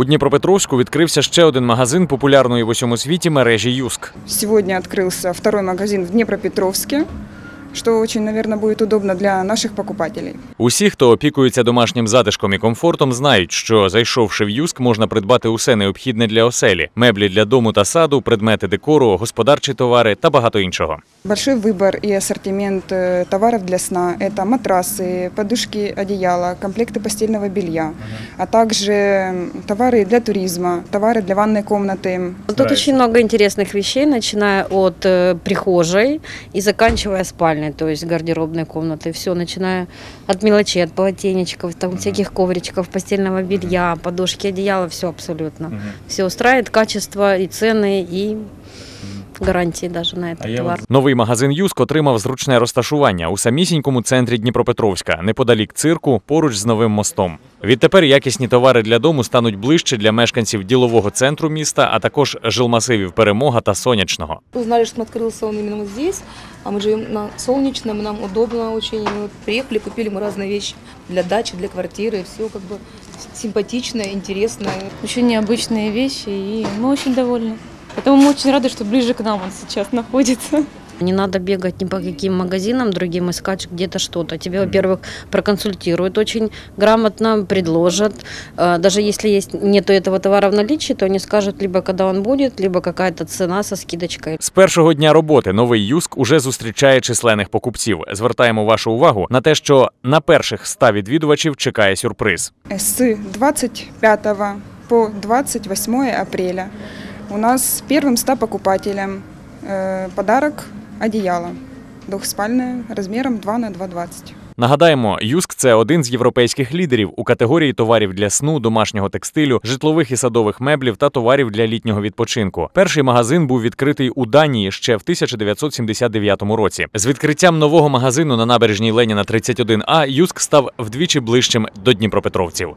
У Дніпропетровську відкрився ще один магазин популярної в усьому світі мережі Юск. Сьогодні відкрився второй магазин в Днепропетровске, что очень, наверное, будет удобно для наших покупателей. Усі, хто опікується домашнім затишком і комфортом, знають, що зайшовши в Юск, можна придбати усе необхідне для оселі: меблі для дому та саду, предмети декору, господарчі товари та багато іншого. Большой выбор и ассортимент э, товаров для сна. Это матрасы, подушки, одеяла, комплекты постельного белья, а также м, товары для туризма, товары для ванной комнаты. Тут очень много интересных вещей, начиная от э, прихожей и заканчивая спальней, то есть гардеробной комнатой. Все, начиная от мелочей, от полотенечков, там всяких ковричков, постельного белья, подушки, одеяла, все абсолютно. Все устраивает качество и цены, и гарантии даже на этот товар. Новий магазин Юск отримав зручне розташування у самісінькому центрі Дніпропетровська, неподалік цирку, поруч з новим мостом. Відтепер якісні товари для дому стануть ближче для мешканців ділового центру міста, а також жилмасивів Перемога та Сонячного. Узнали, что он открылся он именно вот здесь, А мы живем на Солнечном, нам удобно очень. Мы вот приехали, купили мы разные вещи для дачи, для квартиры, все как бы симпатично, интересно. очень необычные вещи, и мы очень довольны. Поэтому мы очень рады, что ближе к нам он сейчас находится. Не надо бегать ни по каким магазинам другим, искать где-то что-то. Тебе, во-первых, проконсультируют очень грамотно, предложат. Э, Даже если есть нету этого товара в наличии, то они скажут либо когда он будет, либо какая-то цена со скидочкой. З першого дня роботи новий Юск уже зустрічає численних покупців. Звертаємо вашу увагу на те, що на перших 100 відвідувачів чекає сюрприз. С 25 по 28 апреля у нас первым 100 покупателям э, подарок одеяло двухспальное размером 2 на 2,20. Нагадаємо, Юск це один з європейських лідерів у категорії товарів для сну, домашнього текстилю, житлових і садових меблів та товарів для літнього відпочинку. Перший магазин був відкритий у Данії ще в 1979 році. З відкриттям нового магазину на набережній Леніна 31А Юск став вдвічі ближчим до Дніпропетровців.